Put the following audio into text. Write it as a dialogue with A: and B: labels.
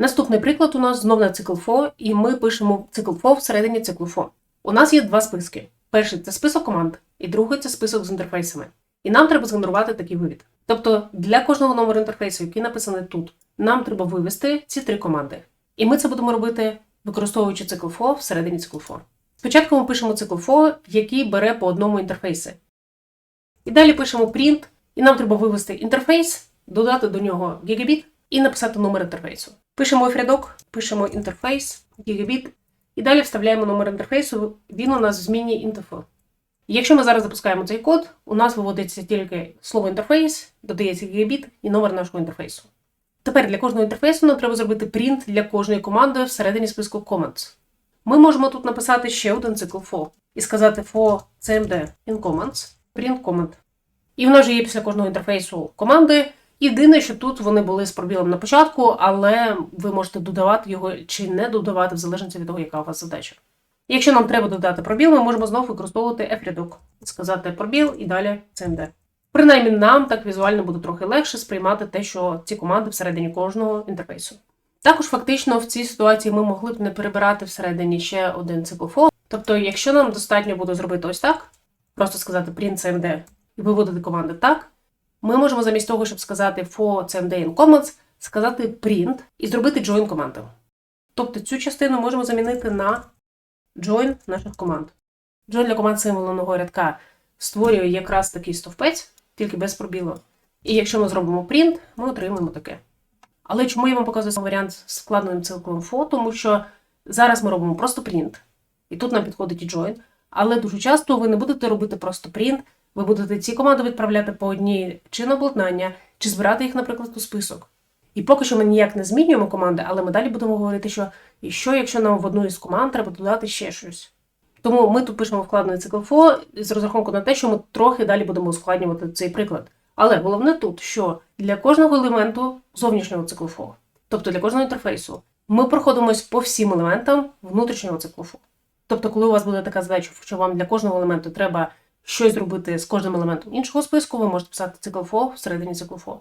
A: Наступний приклад у нас знов на цикл for, і ми пишемо цикл for всередині циклу for. У нас є два списки. Перший це список команд, і другий це список з інтерфейсами. І нам треба згенерувати такий вивід. Тобто для кожного номеру інтерфейсу, який написаний тут, нам треба вивести ці три команди. І ми це будемо робити, використовуючи цикл for всередині циклу for. Спочатку ми пишемо цикл for, який бере по одному інтерфейсі. І далі пишемо print, і нам треба вивести інтерфейс, додати до нього гігабіт і написати номер інтерфейсу. Пишемо if рядок, пишемо інтерфейс, гігабіт, і далі вставляємо номер інтерфейсу, він у нас в зміні інтерфо. Якщо ми зараз запускаємо цей код, у нас виводиться тільки слово інтерфейс, додається гігабіт і номер нашого інтерфейсу. Тепер для кожного інтерфейсу нам треба зробити print для кожної команди всередині списку commands. Ми можемо тут написати ще один цикл for і сказати for cmd in commands, print command. І в нас вже є після кожного інтерфейсу команди. Єдине, що тут вони були з пробілом на початку, але ви можете додавати його чи не додавати, в залежності від того, яка у вас задача. Якщо нам треба додати пробіл, ми можемо знову використовувати f-рядок, сказати пробіл і далі cmd. Принаймні нам так візуально буде трохи легше сприймати те, що ці команди всередині кожного інтерфейсу. Також фактично в цій ситуації ми могли б не перебирати всередині ще один цикл for. Тобто, якщо нам достатньо буде зробити ось так, просто сказати print cmd і виводити команди так, ми можемо замість того, щоб сказати for cmd in commands, сказати print і зробити join команду. Тобто цю частину можемо замінити на join наших команд. Join для команд символеного рядка створює якраз такий стовпець, тільки без пробілу. І якщо ми зробимо print, ми отримаємо таке. Але чому я вам показую сам варіант з складним циклом for? Тому що зараз ми робимо просто print, і тут нам підходить і join. Але дуже часто ви не будете робити просто print, ви будете ці команди відправляти по одній чи на обладнання, чи збирати їх, наприклад, у список. І поки що ми ніяк не змінюємо команди, але ми далі будемо говорити, що і що, якщо нам в одну із команд треба додати ще щось. Тому ми тут пишемо вкладений цикл for з розрахунку на те, що ми трохи далі будемо ускладнювати цей приклад. Але головне тут, що для кожного елементу зовнішнього циклу for, тобто для кожного інтерфейсу, ми проходимось по всім елементам внутрішнього циклу for. Тобто, коли у вас буде така задача, що вам для кожного елементу треба щось зробити з кожним елементом іншого списку, ви можете писати цикл for всередині циклу for.